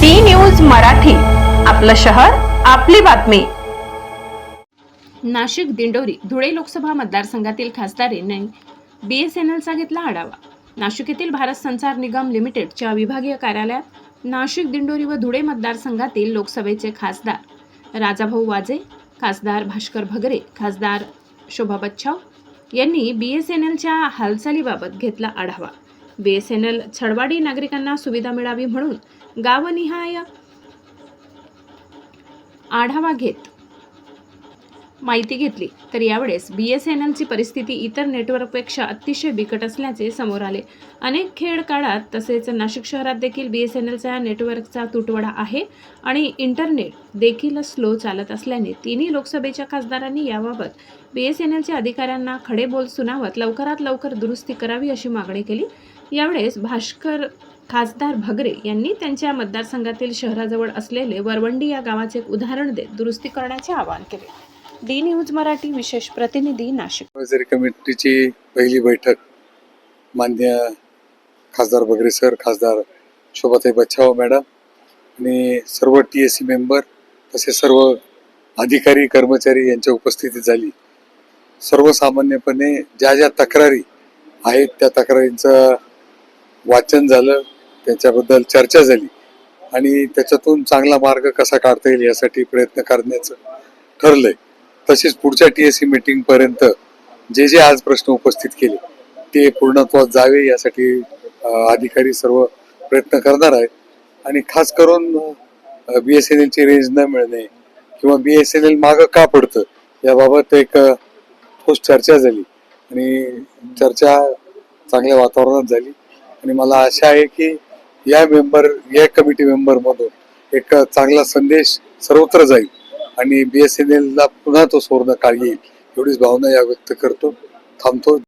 D news Marathi आपलं शहर आपली बातमी. नाशिक दिंडोरी धुळे लोकसभा मतदारसंघातील खासदारीने बी एस एन एलचा घेतला आढावा. नाशिक येथील भारत संचार निगम लिमिटेडच्या विभागीय कार्यालयात नाशिक दिंडोरी व धुळे मतदारसंघातील लोकसभेचे खासदार राजाभाऊ वाजे खासदार भास्कर भगरे खासदार शोभा बच्छाव यांनी बी एस एन एलच्या हालचालीबाबत घेतला आढावा. बी एस एन एल छडवाडी नागरिकांना सुविधा मिळावी म्हणून गावनिहाय. आढावा घेत. माहिती घेतली. तर यावेळेस बी एस एन एलची परिस्थिती इतर नेटवर्कपेक्षा अतिशय बिकट असल्याचे समोर आले. अनेक खेड काळात तसेच नाशिक शहरात देखील बी एस एन एलचा नेटवर्कचा तुटवडा आहे आणि इंटरनेट देखील स्लो चालत असल्याने तिन्ही लोकसभेच्या खासदारांनी याबाबत बी एस एन एलच्या अधिकाऱ्यांना खडे बोल सुनावत लवकरात लवकर दुरुस्ती करावी अशी मागणी केली. यावेळेस भास्कर खासदार भगरे यांनी त्यांच्या मतदारसंघातील शहराजवळ असलेले वरवंडी या गावाचे एक उदाहरण देत दुरुस्ती करण्याचे आवाहन केले. डी न्यूज मराठी विशेष प्रतिनिधी नाशिक. कमिटीची पहिली बैठक मान्य खासदार भगरे सर खासदार शोभाताई बच्छाव मॅडम आणि सर्व टी एस सी मेंबर तसे सर्व अधिकारी कर्मचारी यांच्या उपस्थितीत झाली. सर्वसामान्यपणे ज्या ज्या तक्रारी आहेत त्या तक्रारींचं वाचन झालं. त्याच्याबद्दल चर्चा झाली. आणि त्याच्यातून चांगला मार्ग कसा काढता येईल यासाठी प्रयत्न करण्याचं ठरलंय. तसेच पुढच्या टी एस सी मीटिंग पर्यंत जे जे आज प्रश्न उपस्थित केले ते पूर्णत्वात जावे यासाठी अधिकारी सर्व प्रयत्न करणार आहेत. आणि खास करून बी एस एन एलची रेंज न मिळणे किंवा बी एस एन एल मागं का पडतं याबाबत एक ठोस चर्चा झाली. आणि चर्चा चांगल्या वातावरणात झाली. आणि मला आशा आहे की या मेंबर या कमिटी मेंबर मधून एक चांगला संदेश सर्वत्र जाईल. आणि बी एस एन एलला पुन्हा तो सुवर्ण काळ येईल एवढीच भावना या व्यक्त करतो. थांबतो.